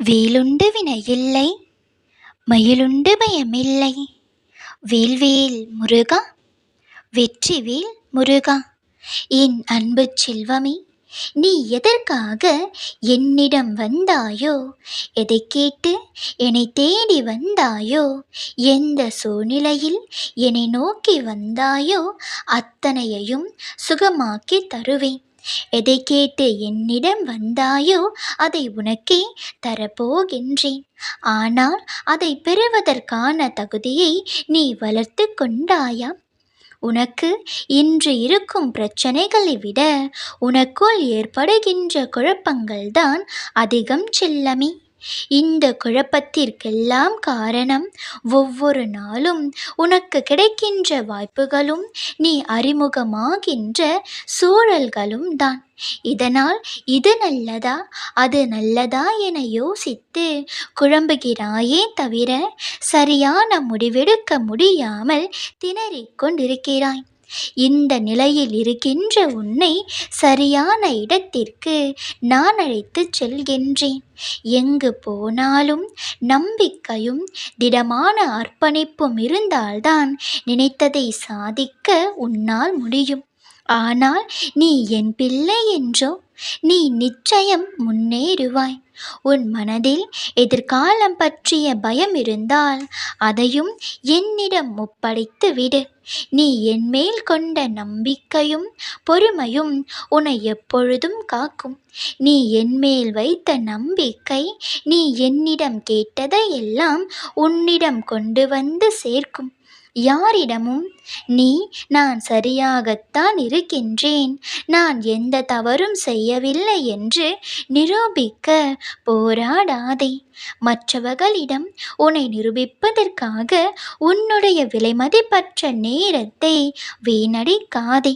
வேலுண்டு வினையில்லை மயிலுண்டு பயமில்லை. வேல்வேல் முருகா வெற்றிவேல் முருகா. என் அன்பு செல்வமே நீ எதற்காக என்னிடம் வந்தாயோ எதை கேட்டு என்னை தேடி வந்தாயோ எந்த சூழ்நிலையில் என்னை நோக்கி வந்தாயோ அத்தனையையும் சுகமாக்கி தருவேன். எதை கேட்டு என்னிடம் வந்தாயோ அதை உனக்கே தரப்போகின்றேன். ஆனால் அதை பெறுவதற்கான தகுதியை நீ வளர்த்து கொண்டாயா உனக்கு இன்று இருக்கும் பிரச்சனைகளை விட உனக்குள் ஏற்படுகின்ற குழப்பங்கள்தான் அதிகம் செல்லமே. இந்த குழப்பத்திற்கெல்லாம் காரணம் ஒவ்வொரு நாளும் உனக்கு கிடைக்கின்ற வாய்ப்புகளும் நீ அறிமுகமாகின்ற சூழல்களும் தான். இதனால் இது நல்லதா அது நல்லதா என யோசித்து குழம்புகிறாயே தவிர சரியான முடிவெடுக்க முடியாமல் திணறிக் கொண்டிருக்கிறாய். இந்த நிலையில் இருக்கின்ற உன்னை சரியான இடத்திற்கு நான் அழைத்துச் செல்கின்றேன். எங்கு போனாலும் நம்பிக்கையும் திடமான அர்ப்பணிப்பும் இருந்தால்தான் நினைத்ததை சாதிக்க உன்னால் முடியும். ஆனால் நீ என் பிள்ளை என்றோ நீ நிச்சயம் முன்னேறுவாய். உன் மனதில் எதிர்காலம் பற்றிய பயம் இருந்தால் அதையும் என்னிடம் ஒப்படைத்து விடு. நீ என்மேல் கொண்ட நம்பிக்கையும் பொறுமையும் உன்னை எப்பொழுதும் காக்கும். நீ என்மேல் வைத்த நம்பிக்கை நீ என்னிடம் கேட்டதை எல்லாம் உன்னிடம் கொண்டு வந்து சேர்க்கும். யாரிடமும் நீ நான் சரியாகத்தான் இருக்கின்றேன். நான் எந்த தவறும் செய்யவில்லை என்று நிரூபிக்க போராடாதே. மற்றவர்களிடம் உன்னை நிரூபிப்பதற்காக உன்னுடைய விலைமதிப்பற்ற நேரத்தை வீணடிக்காதே.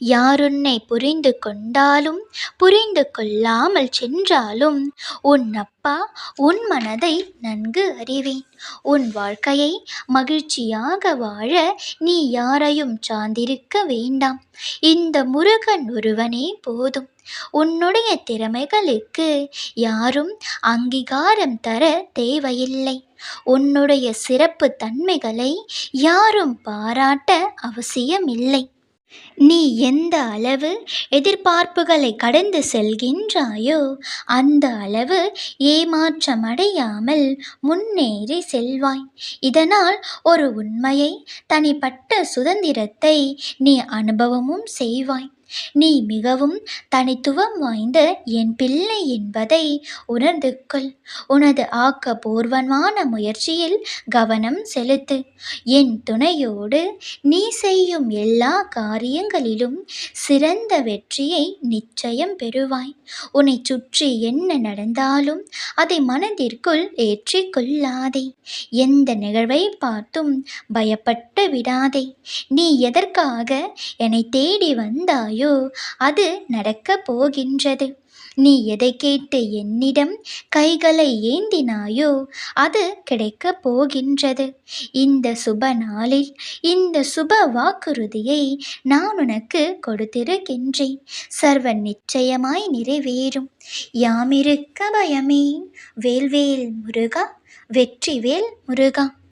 யாருன்னை புரிந்து கொண்டாலும் புரிந்து கொள்ளாமல் சென்றாலும் உன் அப்பா உன் மனதை நன்கு அறிவேன். உன் வாழ்க்கையை மகிழ்ச்சியாக வாழ நீ யாரையும் சார்ந்திருக்க வேண்டாம். இந்த முருகன் ஒருவனே போதும். உன்னுடைய திறமைகளுக்கு யாரும் அங்கீகாரம் தர தேவையில்லை. உன்னுடைய சிறப்பு தன்மைகளை யாரும் பாராட்ட அவசியமில்லை. நீ எந்த அளவு எதிர்பார்ப்புகளை கடந்து செல்கின்றாயோ அந்த அளவு ஏமாற்றமடையாமல் முன்னேறி செல்வாய். இதனால் ஒரு உண்மையை தனிப்பட்ட சுதந்திரத்தை நீ அனுபவமும் செய்வாய். நீ மிகவும் தனித்துவம் வாய்ந்த என் பிள்ளை என்பதை உணர்ந்து கொள். உனது ஆக்கபூர்வமான முயற்சியில் கவனம் செலுத்து. என் துணையோடு நீ செய்யும் எல்லா காரியங்களிலும் சிறந்த வெற்றியை நிச்சயம் பெறுவாய். உன்னை சுற்றி என்ன நடந்தாலும் அதை மனதிற்குள் ஏற்றிக்கொள்ளாதே எந்த நிகழ்வை பார்த்தும் பயப்பட்டு விடாதே. நீ எதற்காக என்னை தேடி வந்தாய் அது நடக்கப் போகின்றது. நீ எதை கேட்டு என்னிடம் கைகளை ஏந்தினாயோ? அது கிடைக்கப் போகின்றது. இந்த சுப நாளில் இந்த சுப வாக்குறுதியை நான் உனக்கு கொடுத்திருக்கின்றேன். சர்வ நிச்சயமாய் நிறைவேறும். யாமிருக்க பயமே வேல்வேல் முருகா வெற்றிவேல் முருகா.